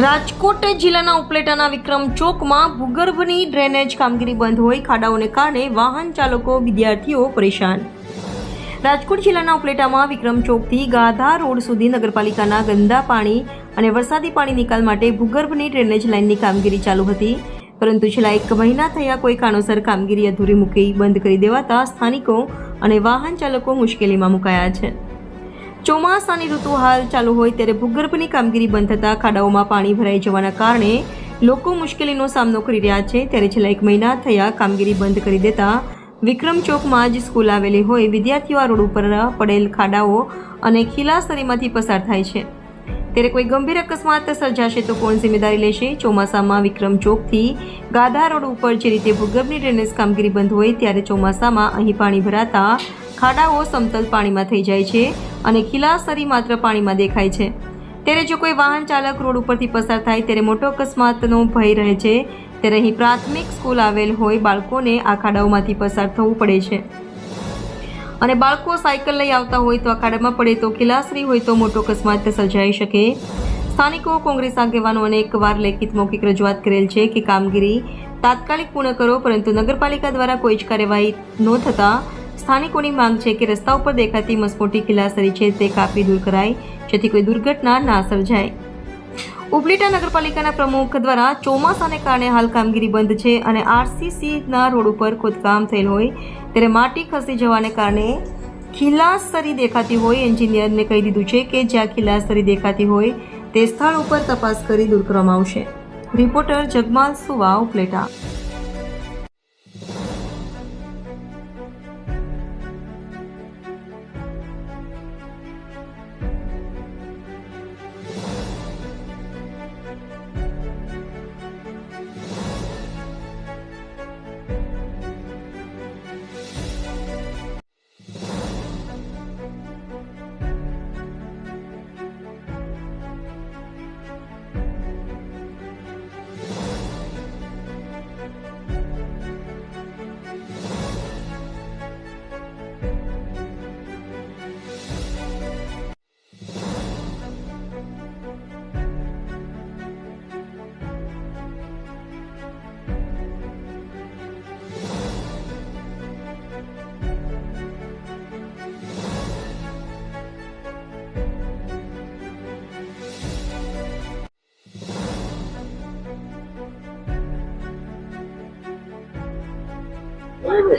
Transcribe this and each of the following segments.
રાજકોટ જિલ્લાના ઉપલેટાના વિક્રમ ચોકમાં ભૂગર્ભની ડ્રેનેજ કામગીરી બંધ હોય ખાડાઓને કારણે વાહન ચાલકો, વિદ્યાર્થીઓ પરેશાન. રાજકોટ જિલ્લાના ઉપલેટામાં વિક્રમ ચોકથી ગાધા રોડ સુધી નગરપાલિકાના ગંદા પાણી અને વરસાદી પાણી નિકાલ માટે ભૂગર્ભની ડ્રેનેજ લાઇનની કામગીરી ચાલુ હતી. પરંતુ છેલ્લા એક મહિના થયા કોઈ કારણોસર કામગીરી અધૂરી મૂકી બંધ કરી દેવાતા સ્થાનિકો અને વાહન ચાલકો મુશ્કેલીમાં મુકાયા છે. ચોમાસાની ઋતુ હાલ ચાલુ હોય ત્યારે ભૂગર્ભની કામગીરી બંધ થતાં ખાડાઓમાં પાણી ભરાઈ જવાના કારણે લોકો મુશ્કેલીનો સામનો કરી રહ્યા છે. ત્યારે છેલ્લા એક મહિના થયા કામગીરી બંધ કરી દેતા વિક્રમ ચોકમાં જ સ્કૂલ આવેલી હોય, વિદ્યાર્થીઓ આ રોડ ઉપર પડેલ ખાડાઓ અને ખીલાસરીમાંથી પસાર થાય છે. ત્યારે કોઈ ગંભીર અકસ્માત સર્જાશે તો કોણ જિમ્મેદારી લેશે? ચોમાસામાં વિક્રમ ચોકથી ગાધા રોડ ઉપર જે રીતે ભૂગર્ભની ડ્રેનેજ કામગીરી બંધ હોય, ત્યારે ચોમાસામાં અહીં પાણી ભરાતા ખાડાઓ સમતલ પાણીમાં થઈ જાય છે અને ખીલાસરી માત્ર પાણીમાં દેખાય છે. ત્યારે જો કોઈ વાહન ચાલક રોડ ઉપરથી પસાર થાય ત્યારે મોટો અકસ્માતનો ભય રહે છે. ત્યારે અહીં પ્રાથમિક સ્કૂલ આવેલ હોય બાળકોને આ ખાડાઓમાંથી પસાર થવું પડે છે. અને બાળકો સાયકલ લઈ આવતા હોય તો આ ખાડામાં પડે તો ખીલાસરી હોય તો મોટો અકસ્માત સર્જાઈ શકે. સ્થાનિકો, કોંગ્રેસ આગેવાનો અનેકવાર લેખિત મૌખિક રજૂઆત કરેલ છે કે કામગીરી તાત્કાલિક પૂર્ણ કરો, પરંતુ નગરપાલિકા દ્વારા કોઈ જ કાર્યવાહી ન થતાં સ્થાનિકોની માંગ છે કે રસ્તા ઉપર દેખાતી મસમોટી ખીલાસરી છે તે કાપી દૂર કરાય, જેથી કોઈ દુર્ઘટના ના સર્જાય. ઉપલેટા નગરપાલિકાના પ્રમુખ દ્વારા ચોમાસાને કારણે હાલ કામગીરી બંધ છે અને આરસીસીના રોડ ઉપર ખોદકામ થયેલ હોય, ત્યારે માટી ખસી જવાને કારણે ખીલાસરી દેખાતી હોય, એન્જિનિયરને કહી દીધું છે કે જ્યાં ખીલાસરી દેખાતી હોય, તે સ્થળ ઉપર તપાસ કરી દૂર કરવામાં આવશે. રિપોર્ટર જગમાલ સુવા ઉપલેટા.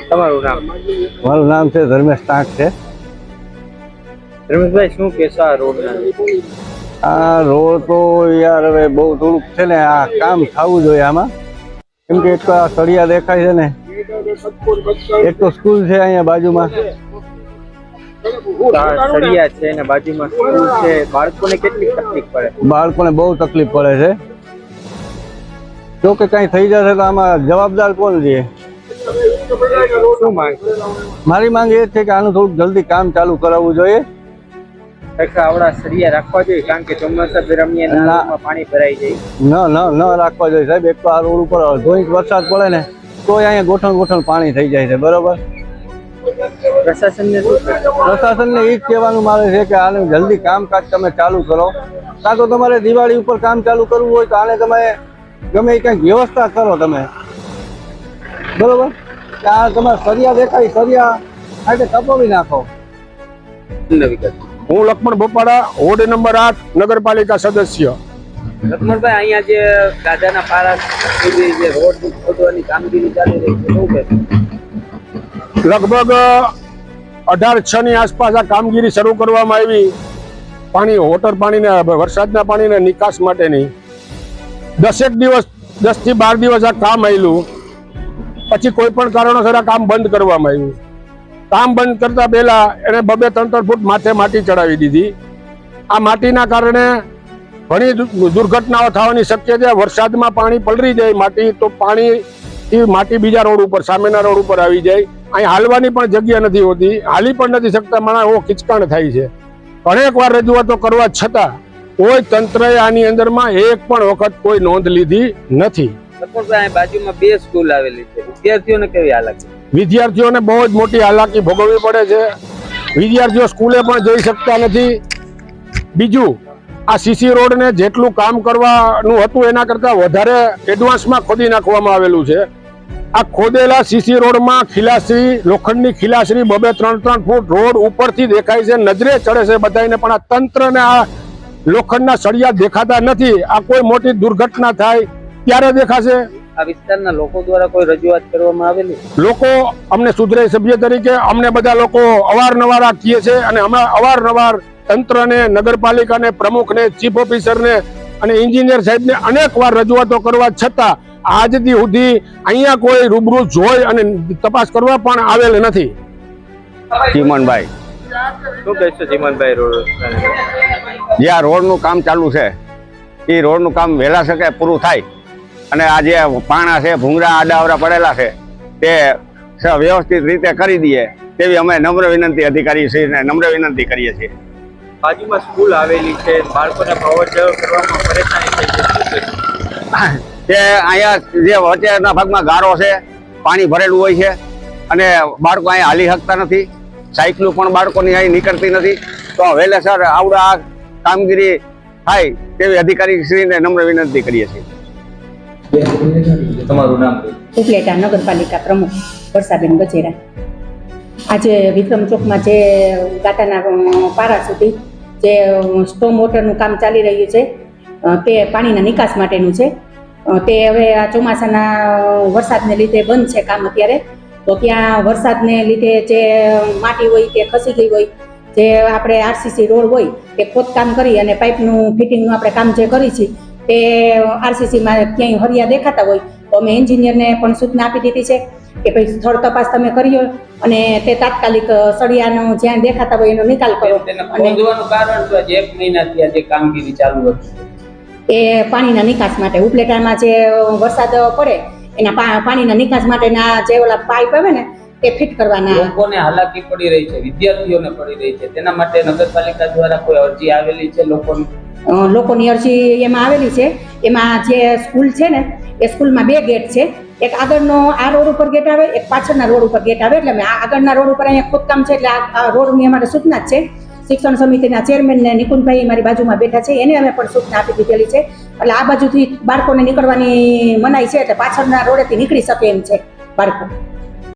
તમારું નામ મારું નામ છે ધર્મેશ ટાંક છે. રમેશભાઈ શું કહેશો આ આ રોડ તો યાર હવે બહુ થોડુંક છે ને આ કામ થવું જોઈએ આમાં. કેમ કે એક તો આ સળિયા દેખાય છે ને એક તો સ્કૂલ છે અહીંયા બાજુમાં. સળિયા છે ને બાજુમાં સ્કૂલ છે. બાળકોને કેટલી તકલીફ પડે? બાળકોને બહુ તકલીફ પડે છે. જો કે કાંઈ થઈ જશે તો આમાં જવાબદાર કોણ છે? શું માંગ? મારી માંગ એ છે કે આનું થોડુંક જલ્દી કામ ચાલુ કરાવવું જોઈએ. આવડા સળિયા રાખવા જોઈએ કારણ કે ચોમાસા દરમિયાન. પાણી ભરાઈ જાય. ન ન ન રાખવા જોઈએ સાહેબ. એક તો આ રોડ ઉપર અડધો ઇંચ વરસાદ પડે ને તોય અહીંયા ગોઠણ ગોઠણ પાણી થઈ જાય છે. બરોબર? પ્રશાસનને પ્રશાસનને એ જ કહેવાનું મારે છે કે આને જલ્દી કામકાજ તમે ચાલુ કરો. કાં તો તમારે દિવાળી ઉપર કામ ચાલુ કરવું હોય તો આને તમે ગમે એ કંઈક વ્યવસ્થા કરો તમે. બરોબર? આ તમારે સરિયા દેખાય સરિયા. આજે તપાવી નાખો. હું લક્ષ્મણ બોપાડા વોર્ડ નંબર આઠ નગરપાલિકા સદસ્ય. લક્ષ્મણભાઈ અહીંયા જે ગાજાના પારા સુધી જે રોડ ખોદવાની કામગીરી ચાલી રહી છે લગભગ અઢાર છ ની આસપાસ આ કામગીરી શરૂ કરવામાં આવી. પાણી વોટર પાણીના વરસાદના પાણીના નિકાસ માટેની. દસેક દિવસ દસથી બાર દિવસ આ કામ આવેલું પછી કોઈ પણ કારણોસર આ કામ બંધ કરવામાં આવ્યું. કામ બંધ કરતા પહેલા એને બબે ત્રણ ત્રણ ફૂટ માથે માટી ચડાવી દીધી. આ માટીના કારણે ઘણી દુર્ઘટનાઓ થવાની શક્યતા, વરસાદમાં પાણી પલળી જાય માટી, તો પાણી માટી બીજા રોડ ઉપર, સામેના રોડ ઉપર આવી જાય. અહીં હાલવાની પણ જગ્યા નથી હોતી, હાલી પણ નથી શકતા માણસ, એવો ખીચકાણ થાય છે. અનેક વાર રજૂઆતો કરવા છતાં કોઈ તંત્રએ આની અંદરમાં એક પણ વખત કોઈ નોંધ લીધી નથી. વિદ્યાર્થીઓને બહુ જ મોટી હાલાકી ભોગવવી પડે છે. વિદ્યાર્થીઓ સ્કૂલે પણ જઈ શકતા નથી. બીજું, આ સીસી રોડને જેટલું કામ કરવાનું હતું એના કરતાં વધારે એડવાન્સમાં ખોદી નાખવામાં આવેલું છે. આ ખોદેલા સીસી રોડમાં ખીલાશ્રી લોખંડની ખીલાશ્રી બબે ત્રણ ત્રણ ફૂટ રોડ ઉપરથી દેખાય છે. નજરે ચડે છે બધાને પણ આ તંત્રને આ લોખંડના સળિયા દેખાતા નથી. આ કોઈ મોટી દુર્ઘટના થાય ત્યારે દેખાશે? આ વિસ્તારના લોકો દ્વારા કોઈ રજૂઆત કરવામાં આવેલી? લોકો અમને સુધરે સભ્ય તરીકે અમને બધા લોકો અવારનવાર આ કહે છે અને હમણાં અવારનવાર તંત્રને નગરપાલિકાને પ્રમુખને ચીફ ઓફિસરને અને એન્જિનિયર સાહેબને અનેક વાર રજૂઆતો કરવા છતાં આજ દી સુધી અહીંયા કોઈ રૂબરૂ જોઈ અને તપાસ કરવા પણ આવેલ નથી. ચીમનભાઈ. શું કહેશો ચીમનભાઈ રોડ? જે આ રોડનું કામ ચાલુ છે એ રોડનું કામ વહેલા શકે પૂરું થાય. અને આ જે પાણા છે ભૂંગળા આડાવરા પડેલા છે તે વ્યવસ્થિત રીતે કરી દઈએ તેવી અમે નમ્ર વિનંતી અધિકારી શ્રીને નમ્ર વિનંતી કરીએ છીએ. બાજુમાં સ્કૂલ આવેલી છે બાળકોને અવર કરવામાં પરેશાની? તે અહીંયા જે વચ્ચેના ભાગમાં ગારો છે પાણી ભરેલું હોય છે અને બાળકો અહીંયા હાલી શકતા નથી સાયકલું પણ બાળકોની અહીં નીકળતી નથી. તો વહેલેસર આવડા કામગીરી થાય તેવી અધિકારી શ્રીને નમ્ર વિનંતી કરીએ છીએ. તમારું નામ? ઉપલેટા નગરપાલિકા પ્રમુખ વર્ષાબેન ગજેરા. આજે વિક્રમ ચોકમાં જે ગાતાના પારા સુધી જે સ્ટોમ વોટરનું કામ ચાલી રહ્યું છે તે પાણીના નિકાસ માટેનું છે. તે હવે આ ચોમાસાના વરસાદને લીધે બંધ છે કામ અત્યારે. તો ત્યાં વરસાદને લીધે જે માટી હોય, તે ખસી ગઈ હોય, જે આપણે આરસીસી રોડ હોય, તે ખોદકામ કરી અને પાઇપનું ફિટિંગનું આપણે કામ જે કરી છે તે આરસીસીમાં ક્યાંય હરિયા દેખાતા હોય તો અમે એન્જિનિયરને પણ સૂચના આપી દીધી છે કે ભાઈ સ્થળ તપાસ તમે કર્યો અને તે તાત્કાલિક સળિયાનો જ્યાં દેખાતા હોય એનો નિકાલ કરો. અને કારણ એક મહિનાથી કામગીરી ચાલુ હતી. એ પાણીના નિકાસ માટે ઉપલેટામાં જે વરસાદ પડે એના પાણીના નિકાસ માટેના જે ઓલા પાઇપ આવે ને તે ફિટ કરવાના. લોકોને હાલાકી પડી રહી છે વિદ્યાર્થીઓને પડી રહી છે. તેના માટે નગરપાલિકા દ્વારા કોઈ અરજી આવેલી છે લોકોની? લોકોની અરજી એમાં આવેલી છે. એમાં જે સ્કૂલ છે ને, એ સ્કૂલમાં બે ગેટ છે. એક આગળનો આ રોડ ઉપર ગેટ આવે, એક પાછળના રોડ ઉપર ગેટ આવે. એટલે આ આગળના રોડ ઉપર અહીંયા ખોદકામ છે, એટલે આ રોડની અમારે સૂચના જ છે. શિક્ષણ સમિતિના ચેરમેનને નિકુંજભાઈ મારી બાજુમાં બેઠા છે, એને અમે પણ સૂચના આપી દીધેલી છે. એટલે આ બાજુથી બાળકોને નીકળવાની મનાઈ છે, એટલે પાછળના રોડેથી નીકળી શકે એમ છે બાળકો.